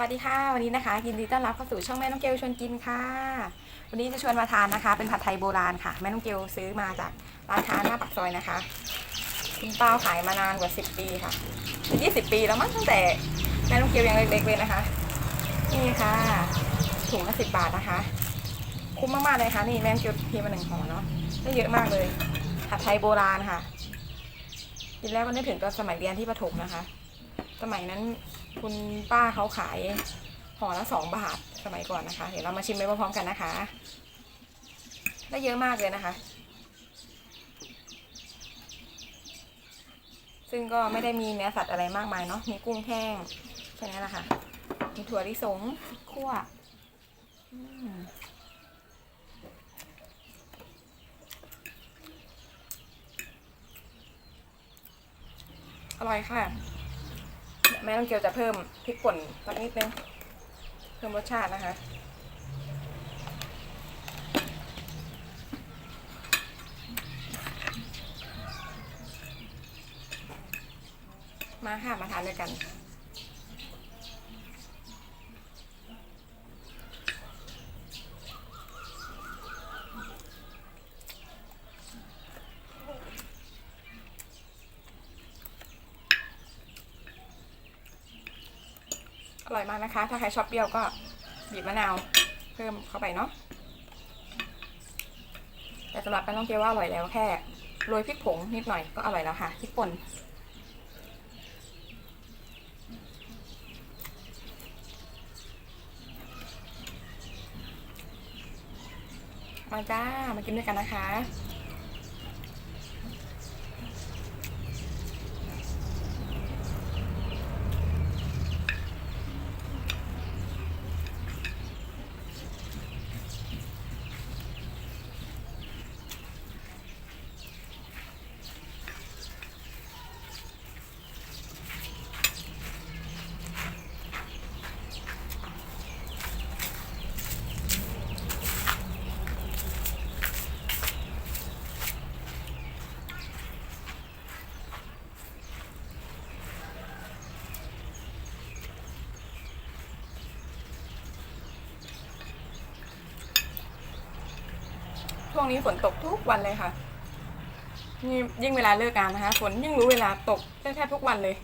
วัสดีค่ะวันนี้นะคะยินดีต้อนรับเข้าสู่ช่องแม่น้องเกลชวนกินค่ะ วันนี้จะชวนมาทานนะคะ เป็นผัดไทยโบราณค่ะแม่น้องเกลซื้อมาจากร้านค้าหน้าปากซอยนะคะคุณป้าขายมานานกว่า 10 ปีค่ะ 20 ปีแล้วมั้งตั้งแต่แม่น้องเกลยังเล็กๆเลยนะคะ นี่ค่ะถุงละ10บาทนะคะ คุ้มมากๆเลยค่ะนี่แม่น้องเกลพีมาหนึ่งห่อเนาะได้เยอะมากเลยผัดไทยโบราณค่ะกินแล้วก็นึกถึงตอนสมัยเรียนที่ประถมนะคะ สมัยนั้นคุณป้าเขาขายห่อละสองบาทสมัยก่อนนะคะ เดี๋ยวเรามาชิมไปพร้อมๆกันนะคะ ได้เยอะมากเลยนะคะ ซึ่งก็ไม่ได้มีเนื้อสัตว์อะไรมากมายเนาะมีกุ้งแห้งแค่นั้นแหละค่ะมีถั่วลิสงคั่วอร่อยค่ะ แม่ต้องเกียวจะเพิ่มพริกป่นสักนิดนึง เพิ่มรสชาตินะคะ มาค่ะมาทานด้วยกัน อร่อยมากนะคะ ถ้าใครชอบเปรี้ยวก็บีบมะนาวเพิ่มเข้าไปเนาะแต่สำหรับแป้งต้องเกียวว่าอร่อยแล้วแค่โรยพริกผงนิดหน่อยก็อร่อยแล้วค่ะพริกป่นมาจ้ามากินด้วยกันนะคะ ช่วงนี้ฝนตกทุกวันเลยค่ะนี่ยิ่งเวลาเลิกงานนะคะ ฝนยิ่งรู้เวลาตกแทบทุกวันเลย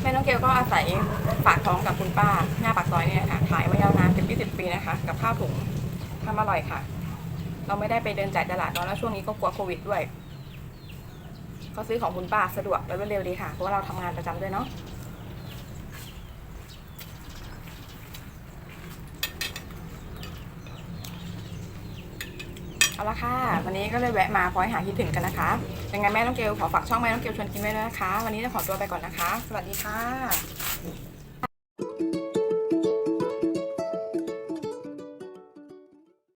แม่น้องเกลก็อาศัยฝากท้องกับคุณป้า หน้าปากซอยเนี่ยค่ะขายมายาวนานถึง20ปีนะคะ กับข้าวถุงทำอร่อยค่ะ เราไม่ได้ไปเดินจ่ายตลาดเนาะแล้วช่วงนี้ก็กลัวโควิดด้วย ก็ซื้อของคุณป้าสะดวกและรวดเร็วดีค่ะ เพราะว่าเราทำงานประจำด้วยเนาะเอาละค่ะ วันนี้ก็เลยแวะมาพอยหาคิดถึงกันนะคะยังไงแม่ต้องเกลขอฝากช่องแม่ต้องเกลชวนกินไว้ด้วยนะคะ วันนี้จะขอตัวไปก่อนนะคะ สวัสดีค่ะ